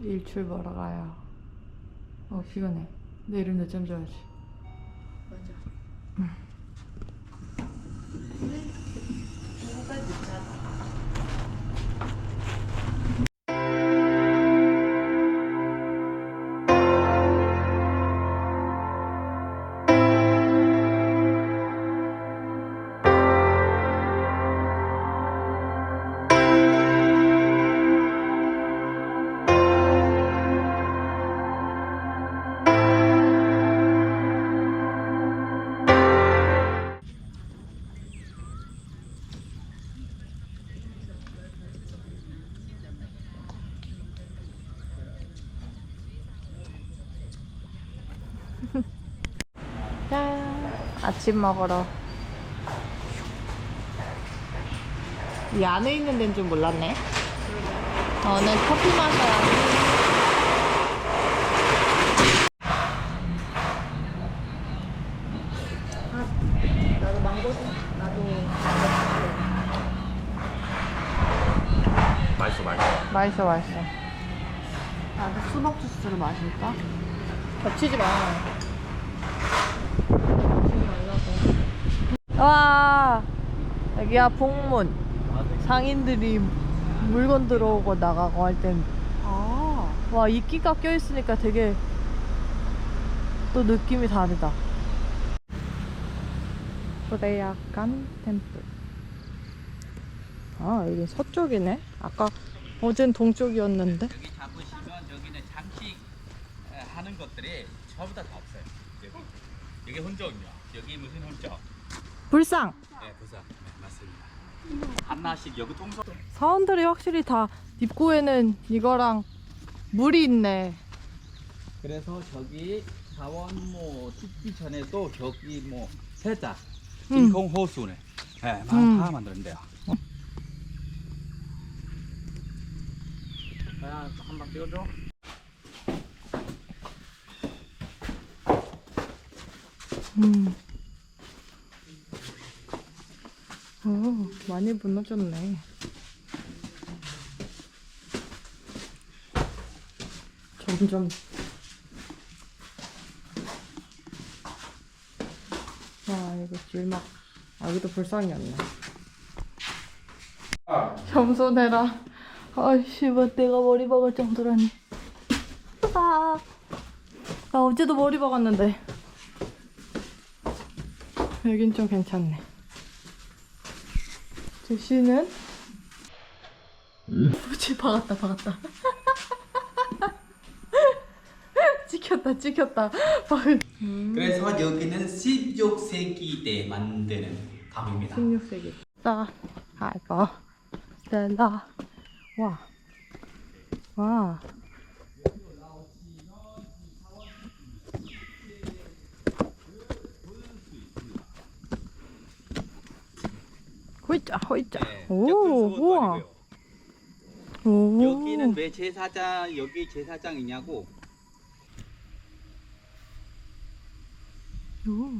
일출 보러 가요. 어 피곤해. 내일은 늦잠 자야지. 맞아. 짠! 아침 먹으러. 이 안에 있는 데는 좀 몰랐네. 저는 커피 마셔요. 나도 망고, 나도 맛있어 맛있어 맛있어, 맛있어. 나도 수박 주스를 마실까? 겹치지 마. 와, 여기야 복문. 상인들이 물건 들어오고 나가고 할 땐, 아. 와, 이끼가 껴있으니까 되게 또 느낌이 다르다. 프레야간 템플. 아, 여기 서쪽이네. 아까 어젠 동쪽이었는데. 여기 잡으시면 여기는 장식 에, 하는 것들이 전부 다, 다 없어요. 여기 여기 혼종이요. 여기 무슨 혼종? 불상. 네, 부산. 네, 맞습니다. 하나씩 여기 통솔. 사원들이 확실히 다 입구에는 이거랑 물이 있네. 그래서 저기 자원모 찍기 전에도 저기 뭐 세자 음. 인공 호수네. 네, 다 음. 다 만드는데요. 자, 한번 띄워줘. 음. 오, 많이 무너졌네. 점점. 와, 이거 길막. 아, 여기도 불쌍이었네. 겸손해라. 아이씨, 뭐 내가 머리 박을 정도라니. 아, 나 어제도 머리 박았는데. 여긴 좀 괜찮네. 제시는 뭐지 박았다 박았다. 찍혔다 찍혔다. 박- 그래서 여기는 16세기 때 만드는 감입니다. 16세기. 자, 아이고. 스텔라. 와. 와. 호이자, 호이자. 네, 오, 우와. 오. 여기는 왜 제사장 여기 제사장이냐고 오.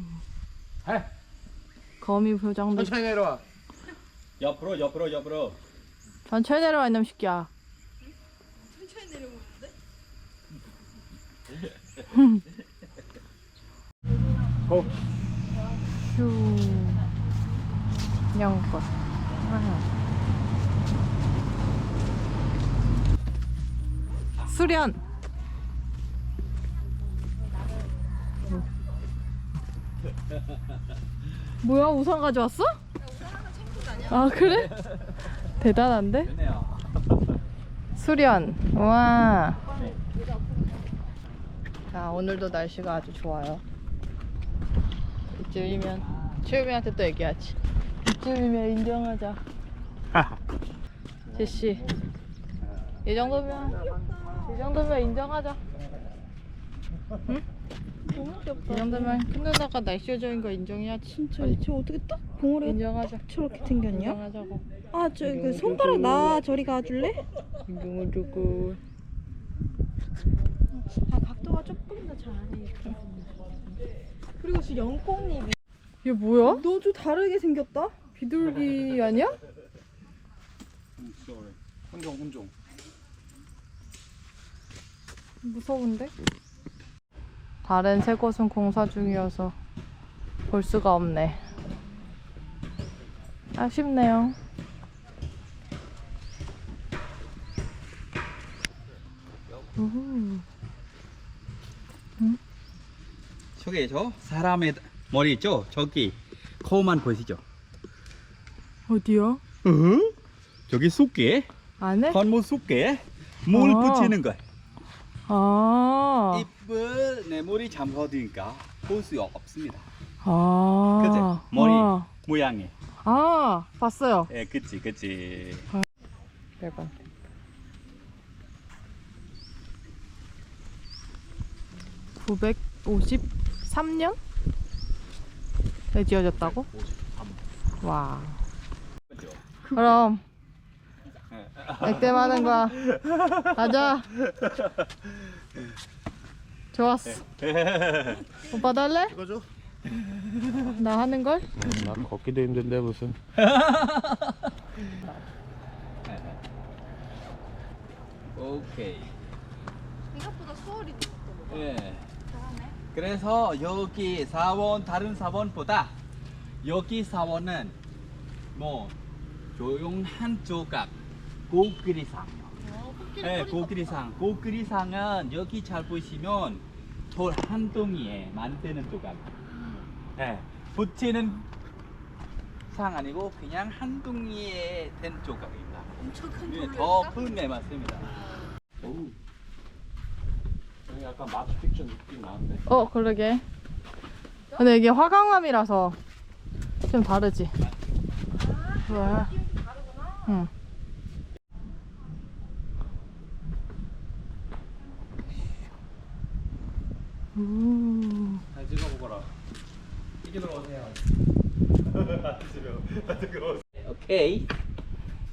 거미 표정도 천천히 내려와 옆으로 옆으로 옆으로 천천히 내려와 이놈 새끼야. 고 휴. 영꽃. 아. 수련. 뭐야 우산 가져왔어? 아 그래? 대단한데? 수련. 와. 자, 오늘도 날씨가 아주 좋아요. 이쯤이면 최우민한테 또 얘기하지. 이쯤이면 인정하자. 제시. 이 정도면 이 정도면 인정하자. 응? 너무 귀엽다. 이 정도면 큰 누나가 날씨 요정인 거 인정해야지. 진짜 쟤 어떻게 딱 봉우리가 인정하자. 저렇게 생겼냐? 인정하자고. 아, 저 그 손가락 나 저리 가줄래? 인정을 주고. 아, 각도가 조금 더 잘해. 그리고 저 연꽃잎이 이게 뭐야? 너 좀 다르게 생겼다? 비둘기 아니야? sorry. 혼종 혼종. 무서운데? 다른 세 곳은 공사 중이어서 볼 수가 없네. 아쉽네요. 우후. 저기 저 사람의 머리 있죠? 저기 코만 보이시죠? 어디요? 응? 저기 속에 안에? 겉모 속에 물 아. 붙이는 거야. 아. 입을 내 머리 잠궈두니까 볼 수 없습니다. 아. 그치? 머리 아. 모양이. 아, 봤어요. 예, 그치, 그치. 100원. (953년) 에 지어졌다고? 와 그럼 액땜 하는 거야 가자 좋았어 오빠 달래? 이거죠? 나 하는 걸? 난 걷기도 힘든데 무슨. 오케이. 생각보다 수월이 예. 그래서 여기 사원 다른 사원보다 여기 사원은 뭐 조용한 조각 고그리상. 예, 고그리상. 고그리상은 여기 잘 보시면 돌한 동이에 만드는 조각. 예, 붙이는 상 아니고 그냥 한 동이에 된 조각입니다. 엄청 큰 예, 돌로 더큰 네 맞습니다. 여기 약간 마추 픽처 느낌 나는데. 어 그러게 근데 이게 화강암이라서 좀 다르지 왜? 응. 우. 잘 찍어보거라. 이기러 오세요. 오케이.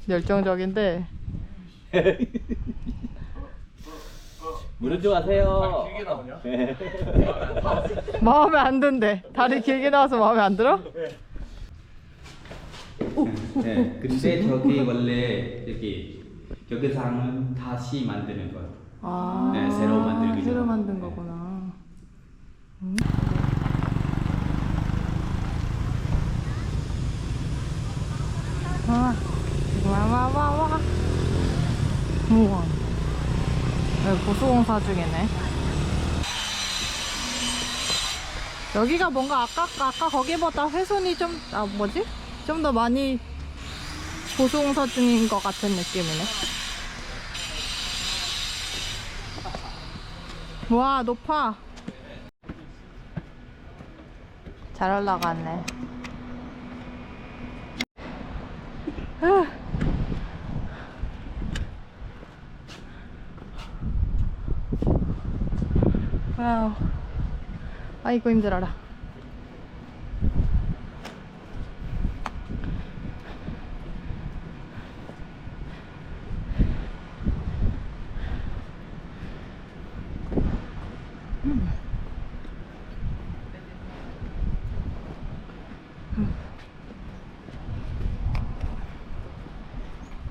열정적인데 무릎 좀 하세요. 길게 나오냐? 마음에 안 든대 다리 길게 나와서 마음에 안 들어? 네, 근데 저기 원래 여기 여기 상은 다시 만드는 거예요. 아 네, 새로 만들기 새로 전. 만든 네. 거구나 음. 와, 와, 와, 와, 와. 우와. 보수공사 중이네. 여기가 뭔가 아까, 아까 거기보다 훼손이 좀, 아, 뭐지? 좀 더 많이 보수공사 중인 것 같은 느낌이네. 와, 높아. 잘 올라갔네. 와우. 아이고, 힘들어라.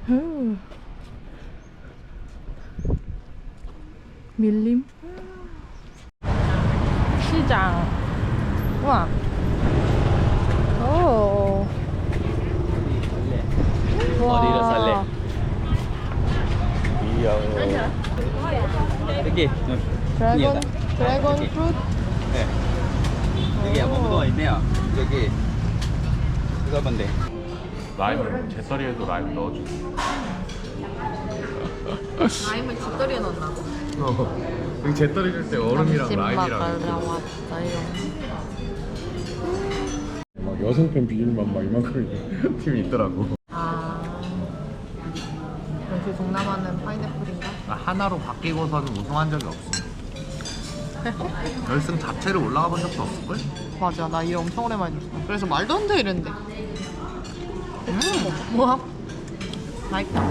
후. 밀림 시장 우와 오 어디로 살래? 이야. 여기. 드래곤 드래곤. 프루트 네. 여기 아무것도 있네요. 여기 이거 뭔데? 라임을 제떨이에도 라임 넣어줘. 라임을 뒷다리에 넣는다고? 어. 여기 줄때 얼음이랑 라임이랑. 막 여성팬 비율만 막 이만큼 팀이 있더라고. 아 역시 동남아는 파인애플인가? 하나로 바뀌고서는 우승한 적이 없어. 결승 자체를 올라가 본 적도 없을걸? 맞아 나일 엄청 오랜만에 했어 그래서 말도 안 돼 이랬는데 음 뭐야 맛있다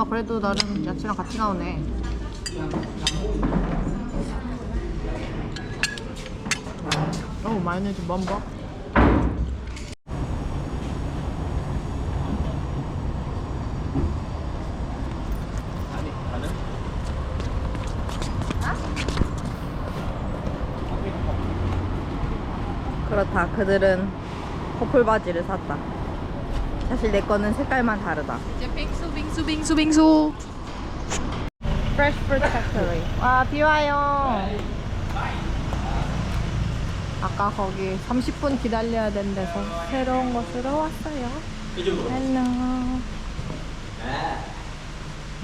아 그래도 나름 야채랑 같이 나오네. 어 마요네즈 뭐 맘봐? 그렇다. 그들은 커플 바지를 샀다. 사실 내 거는 색깔만 다르다. 이제 핑 빙수 빙수 빙수. Fresh Fruit Factory. 와, 비 와요. 아까 거기 30분 기다려야 된 데서 새로운 곳으로 왔어요. 헬로. 아,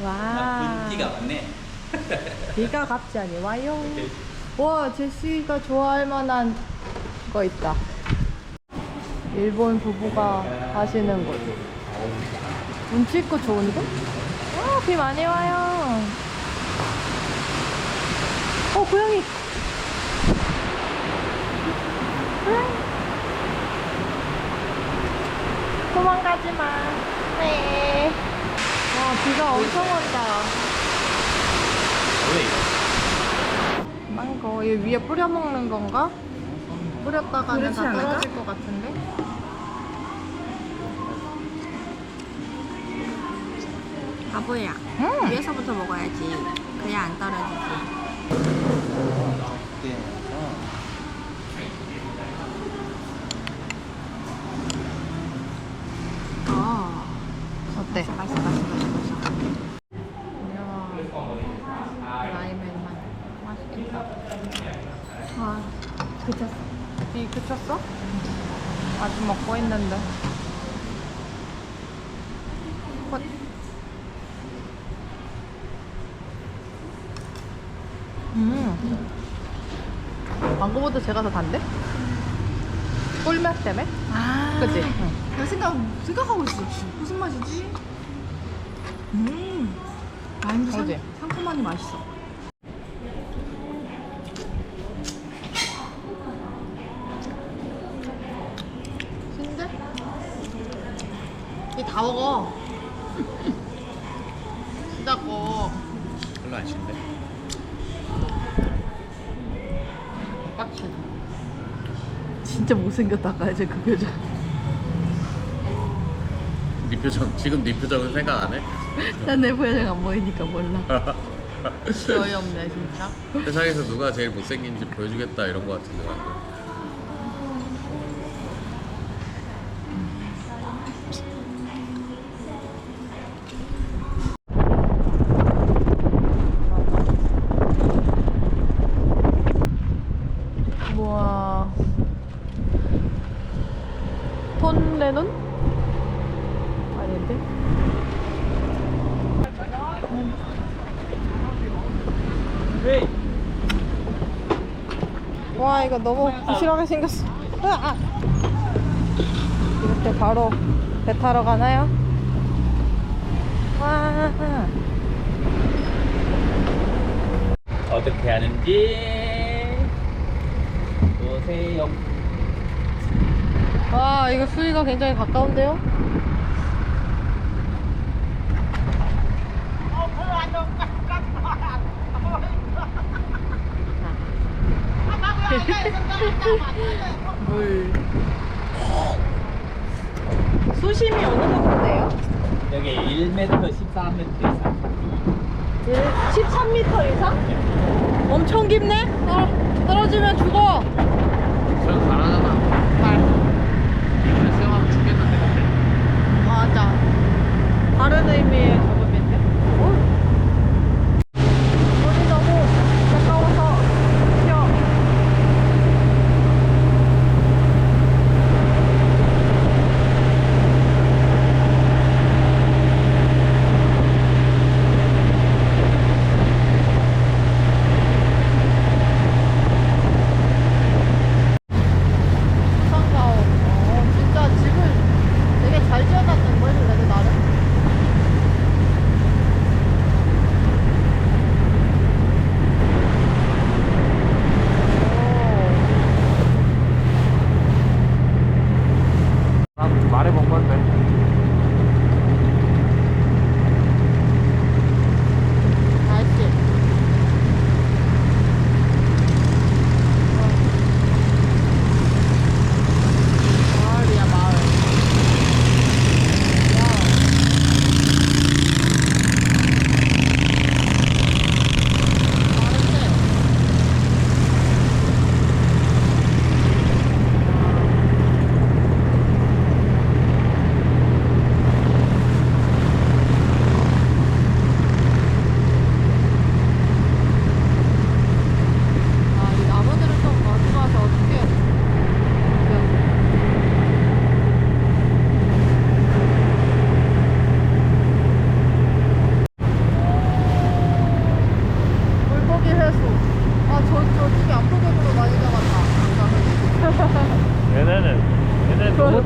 와. 분기가 왔네. 비가 갑자기 와요. 와, 제시가 좋아할 만한 거 있다. 일본 부부가 하시는 곳. 운치 있고 좋은데? 와, 비 많이 와요. 어, 고양이. 고양이. 도망가지 마. 네. 와, 비가 엄청 온다. 망고 이 위에 뿌려 먹는 건가? 뿌렸다가는 다? 떨어질 것 같은데? 바보야. 음. 위에서부터 먹어야지. 그냥 안 떨어지지. 어. 어때? 맛있어 맛있어 맛있어 맛있어. 이야, 라이맨만 맛있겠다. 와. 그쳤어. 비 그쳤어? 아직 먹고 있는데. 헛. 음. 망고보다 제가 더 단데? 꿀맛 때문에? 아. 그치? 응. 내가 생각 생각하고 있어. 무슨 맛이지? 음. 상, 그지? 상큼하니 맛있어. 신데? 이다 먹어. 진짜 거. 별로 안 신데? 빡치. 진짜 못생겼다 아까 이제 그 표정. 네 표정 지금 네 표정은 생각 안 해? 난 내 표정 안 보이니까 몰라. 어이없네 진짜. 세상에서 누가 제일 못생긴지 보여주겠다 이런 거 같은데 방금. 우와. 톤 레논? 아닌데? 와 이거 너무 부실하게 생겼어. 으아! 이렇게 바로 배 타러 가나요? 와. 어떻게 하는지 보세요. 와 이거 수위가 굉장히 가까운데요? 물 수심이 어느 정도인데요? 여기 1m, 13m 이상. 13m 이상? 엄청 깊네? 떨, 떨어지면 죽어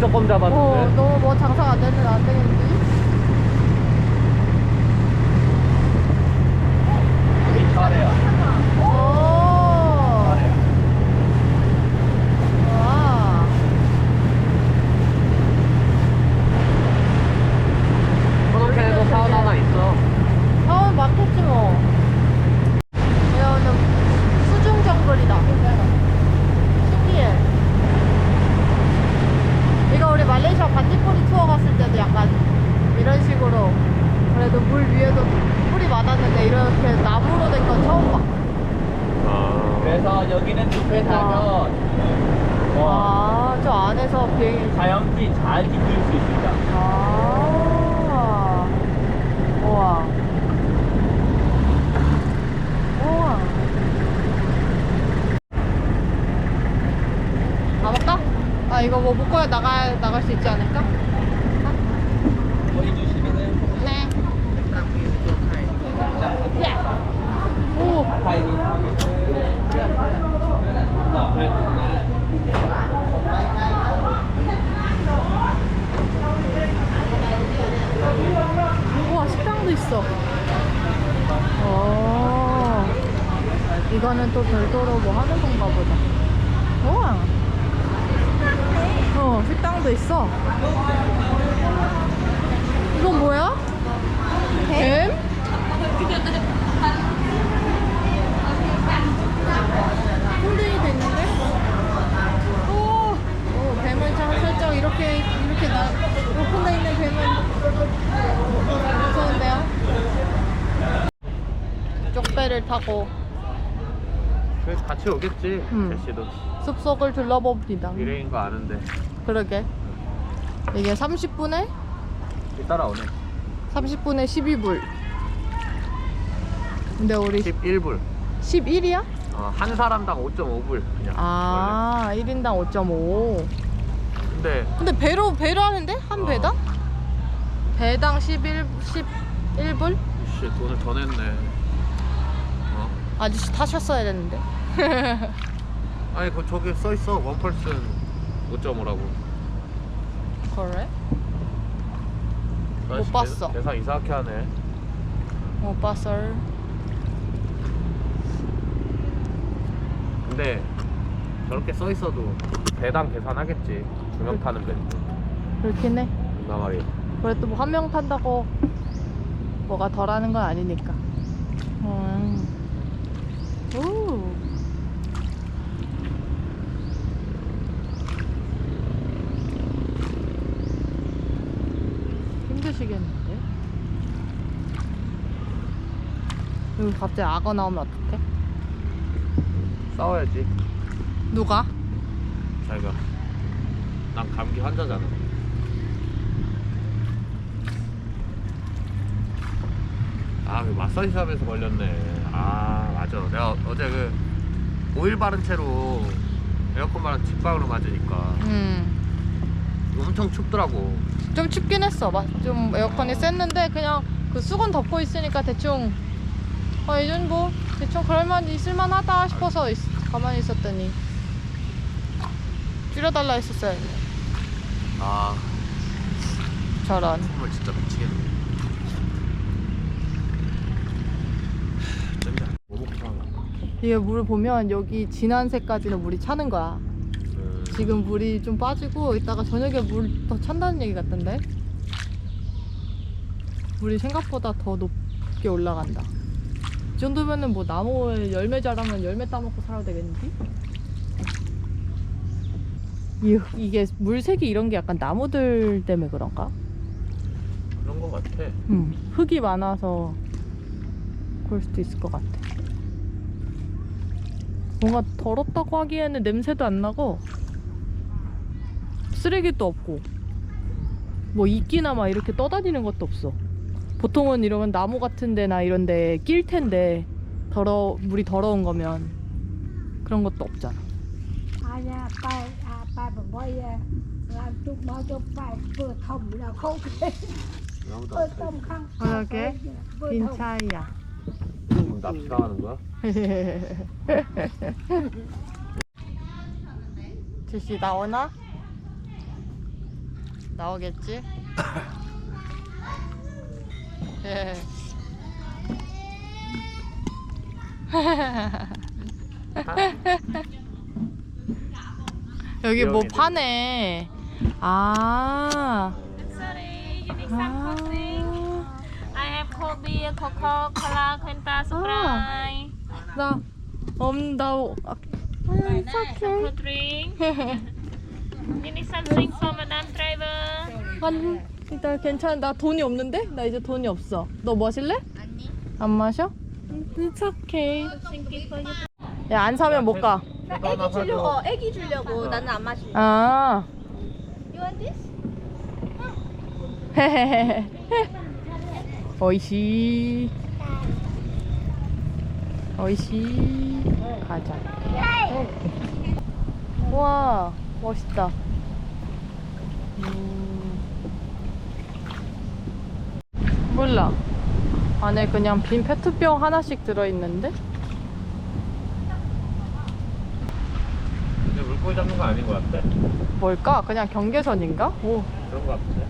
조금 어, 잡았는데. 너무 뭐 장사가 안 되는 안 되겠는데? 여기 잘해요. 오. 와. 코너캔에도 사원 하나 있어. 아, 많겠지 뭐. 이거는 수중 정글이다. 신기해. 이거 우리 말레이시아 반딧불이 투어 갔을 때도 약간 이런 식으로 그래도 물 위에도 뿔이 많았는데 이렇게 나무로 된 건 처음 봐. 아. 그래서 여기는 숲에 타면 와, 아, 저 안에서 비행기. 자연지 잘 지킬 수 있습니다. 아. 우와. 우와. 가볼까? 아, 이거 뭐 묶어야 나가, 나갈 수 있지 않을까? 네. 예. 오. 우와, 식당도 있어. 어. 이거는 또 별도로 뭐 하는 건가 보다. 우와. 어, 식당도 있어. 이건 뭐야? 뱀? 흔들이 됐는데? 오, 오 뱀은 참 살짝 이렇게 이렇게 나 오픈돼 있는 뱀은 무서운데요? 쪽배를 타고 그래서 같이 오겠지. 음. 제시도 숲속을 둘러봅니다. 미래인 거 아는데. 그러게. 이게 30분에 따라오네. 30분에 12불. 근데 우리 11불. 11이야? 어, 한 사람당 5.5불 그냥. 아, 1인당 5.5. 원래. 근데 근데 배로 배로 하는데 한 어. 배당? 배당 11 11불? 씨 돈을 더 냈네. 어? 아저씨 타셨어야 됐는데. 아니 그 저기 써 있어 원 펄슨 5.5라고. 그래? 못 봤어. 계산 이상하게 하네. 못 봤어. 근데 저렇게 써 있어도 배당 계산하겠지. 두명 타는 배. 그렇긴 해. 나 말이야. 그래도 뭐 한 명 탄다고 뭐가 덜하는 건 아니니까. 음. 오. 힘드시겠는데? 여기 갑자기 악어 나오면 어떡해? 싸워야지. 누가? 자기가. 난 감기 환자잖아. 아, 그 마사지샵에서 걸렸네. 아, 맞아. 내가 어제 그 오일 바른 채로 에어컨 바른 직방으로 맞으니까 음. 엄청 춥더라고. 좀 춥긴 했어. 막 좀 에어컨이 셌는데 그냥 그 수건 덮고 있으니까 대충 아 이전 뭐 대충 그럴만 있을만하다 싶어서 있- 가만히 있었더니 줄여달라 했었어요. 아, 저런. 선물 진짜 미치겠네. 쩐다. 뭐? 이게 물을 보면 여기 진한 색까지는 물이 차는 거야. 음, 지금 물이 좀 빠지고 이따가 저녁에 물 더 찬다는 얘기 같던데. 물이 생각보다 더 높게 올라간다. 이 정도면은 뭐 나무에 열매 자라면 열매 따먹고 살아야 되겠는데? 이, 이게 물색이 이런 게 약간 나무들 때문에 그런가? 그런 거 같아. 음, 흙이 많아서 그럴 수도 있을 것 같아. 뭔가 더럽다고 하기에는 냄새도 안 나고 쓰레기도 없고 뭐 이끼나 막 이렇게 떠다니는 것도 없어. 보통은 이러면 나무 같은 데나 이런 데 낄 텐데 더러 물이 더러운 거면 그런 것도 없잖아. thông khăn 아, 이렇게 vừa 빈 thông 차이야. 지금 납치당하는 거야? 제시 나오나? 나오겠지? 예. 여기 뭐 파네. 아. Sorry, you need some 아. coffee? I have cold beer, Coca Cola, Fanta, Sprite. 나 엄다. 아, Right now, some cold drink. You need something Driver? 한 일단 괜찮아. 나 돈이 없는데? 나 이제 돈이 없어. 너 마실래? 아니. 안 마셔? It's okay. 야, 안 사면 못 가. 애기 주려고 어, 애기 주려고 나는 안 마실래. 아. You want this? 헤헤헤. 어이시. 어이시. 가자. 와, 멋있다. 음. 몰라. 안에 그냥 빈 페트병 하나씩 들어있는데? 근데 물고기 잡는 거 아닌 것 같아 뭘까? 그냥 경계선인가? 오, 그런 거 같은데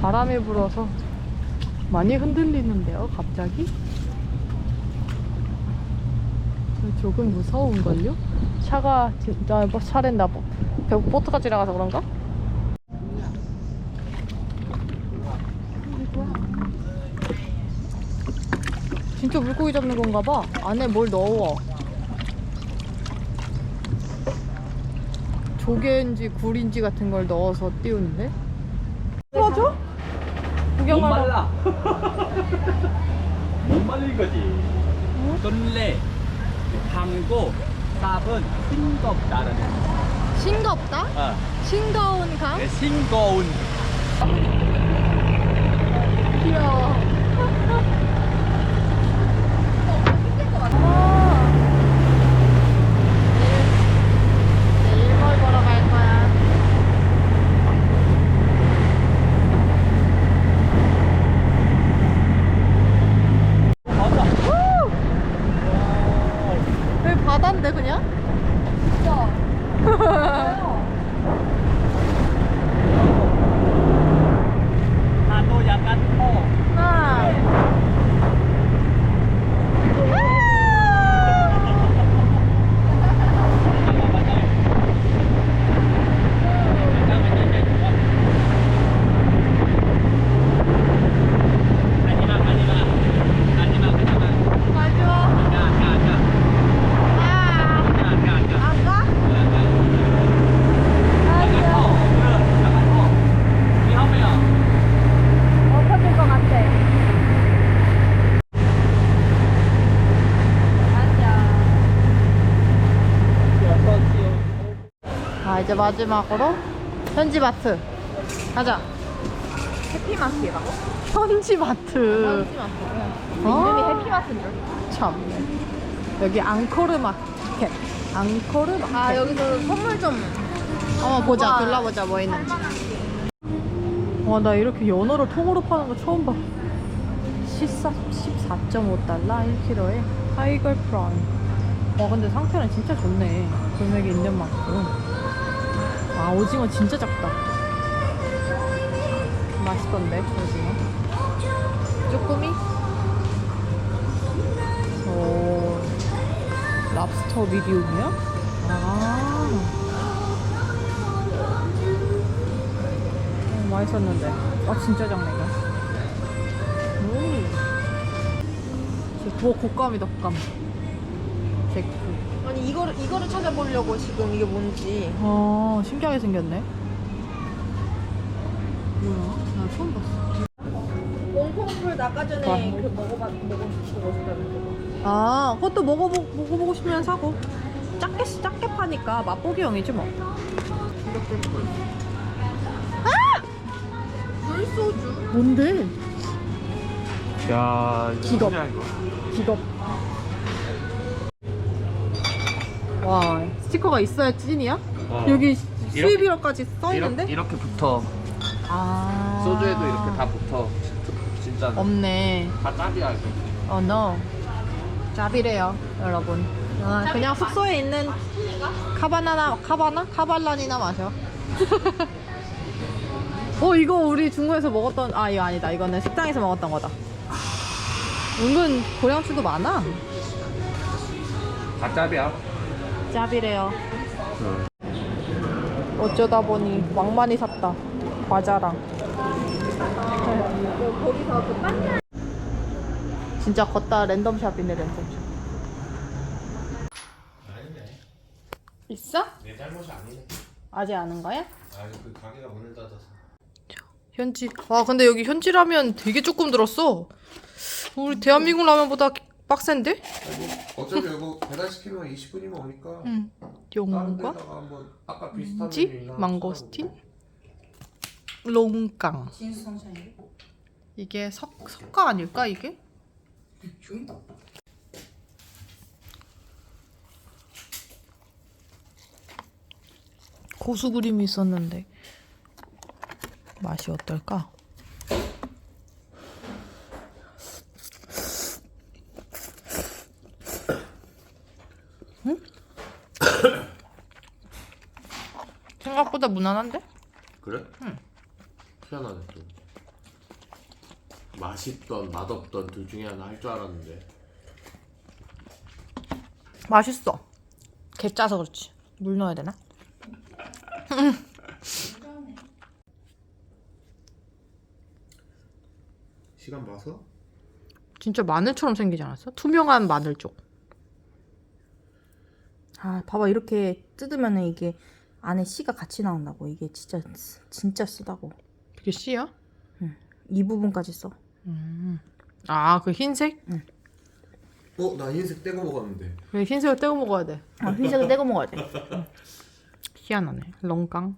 바람이 불어서 많이 흔들리는데요, 갑자기? 조금 무서운걸요? 차가 진짜 뭐 차랜다 뭐 배- 보트가 지나가서 그런가? 진짜 물고기 잡는 건가 봐. 안에 뭘 넣어. 조개인지 굴인지 같은 걸 넣어서 띄우는데? 풀어줘? 못 구경하러. 말라. 못 말릴 거지. 떤래 강이고 쌉은 싱겁다는 거. 싱겁다? 어, 싱거운 강? 네, 싱거운. 귀여워. 내일 뭘 보러 갈 거야? 맞아. 여기 바다인데 그냥? 파도 약간 커. 하나. 마지막 마지막 마지막 마지막. 마지막. 가, 가, 가. 아, 가, 가, 가. 안 가? 약간 커. 그래, 약간 커. 위험해요. 엎어질 것 같아. 아 이제 마지막으로 현지마트 가자. 해피마트라고? 현지마트. 해피마트. 어? 이름이 해피마트인 줄. 참. 여기 앙코르 마켓. 앙코르 마켓. 아 여기서 선물 좀. 한번 보자. 와. 둘러보자. 뭐 있는지. 와, 나 이렇게 연어를 통으로 파는 거 처음 봐. 14, 14.5달러 1kg에 타이거 프라운. 와, 근데 상태는 진짜 좋네. 금액이 있는 만큼. 아, 오징어 진짜 작다. 맛있던데, 오징어. 쭈꾸미? 오, 랍스터 미디움이야? 아. 어, 맛있었는데. 아, 진짜 작네, 이거. 오. 진짜 뭐 곶감이다, 곶감. 이거를 이거를 찾아보려고 지금 이게 뭔지. 어, 신기하게 생겼네. 뭐야? 나 처음 봤어. 몽콩풀 아까 전에 와. 그 먹어봤 먹어보고 싶다는 거. 아, 그것도 먹어보, 먹어보고 싶으면 사고. 작게, 작게 파니까 맛보기용이지 뭐. 물소주. 뭔데? 야 기겁. 뭐냐, 이거. 기겁. 와, 스티커가 있어야 찐이야? 어. 여기 이렇게- 수입이라까지 써 있는데? 이렇게, 이렇게 붙어 아. 소주에도 이렇게 다 붙어 진짜 없네. 다 짭이야 이거 어, no. 짭이래요, 여러분. 아, 그냥 숙소에 있는 카바나나 카바나 카발란이나 마셔. 어 이거 우리 중국에서 먹었던 아 이거 아니다 이거는 식당에서 먹었던 거다. 은근 고량주도 많아. 가짭이야. 짭이래요. 어쩌다 보니 왕만이 샀다. 과자랑. 진짜 걷다 랜덤샵이네 랜덤샵. 있어? 내 잘못이 아니네. 아직 아는 거야? 아니 그 가게가 문을 닫아서. 현지. 와 근데 여기 현지 라면 되게 조금 들었어. 우리 대한민국 라면보다 빡센데? 어차피 이거 배달 시키면 20분이면 오니까. 응. 한번 아까 비슷한 지 망고스틴 롱깡. 진수 성찬이. 이게 석 석가 아닐까 이게? 고수 그림이 있었는데 맛이 어떨까? 응? 생각보다 무난한데? 그래? 응. 희한하네 또. 맛있던 맛없던 둘 중에 하나 할 줄 알았는데. 맛있어. 개 짜서 그렇지. 물 넣어야 되나? 시간 봐서? 진짜 마늘처럼 생기지 않았어? 투명한 마늘 쪽. 아 봐봐 이렇게 뜯으면 이게 안에 씨가 같이 나온다고 이게 진짜 진짜 쓰다고 그게 씨야? 이 부분까지 써. 아, 그 흰색? 어? 나 흰색 떼고 먹었는데. 왜 흰색을 떼고 먹어야 돼? 아, 흰색을 떼고 먹어야 돼. 희한하네. 롱깡.